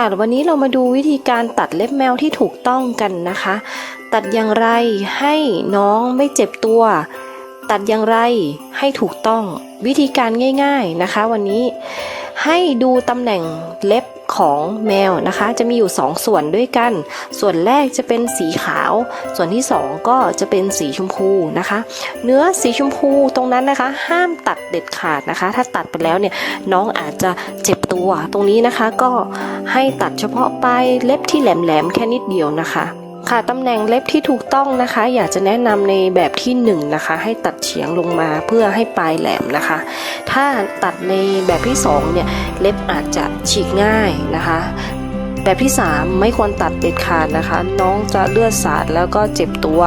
ค่ะ วันนี้เรามาดูวิธีการตัดเล็บแมวที่ถูกต้องกันนะคะ ตัดอย่างไรให้น้องไม่เจ็บตัว ตัดอย่างไรให้ถูกต้องวิธีการง่าย ๆนะคะ วันนี้ ให้ดูตำแหน่งเล็บของแมวนะคะ จะมีอยู่ 2 ส่วนด้วยกัน ส่วนแรกจะเป็นสีขาว ส่วนที่ 2 ก็จะเป็นสีชมพูนะคะ เนื้อสีชมพูตรงนั้นนะคะ ห้ามตัดเด็ดขาดนะคะ ถ้าตัดไปแล้วเนี่ยน้องอาจจะเจ็บตัวตรงนี้นะคะ ก็ให้ตัดเฉพาะปลายเล็บที่แหลมๆแค่นิดเดียวนะคะ ค่ะตำแหน่งเล็บที่ถูกต้องนะคะ อยากจะแนะนำในแบบที่1นงนะคะ ให้ตัดเฉียงลงมาเพื่อให้ปลายแหลมนะคะ ถ้าตัดในแบบที่2เนี่ยเล็บอาจจะฉีกง่ายนะคะ แบบที่ 3 ไม่ควรตัดเด็ดขาดนะคะ น้องจะเลือดสาดแล้วก็เจ็บตัว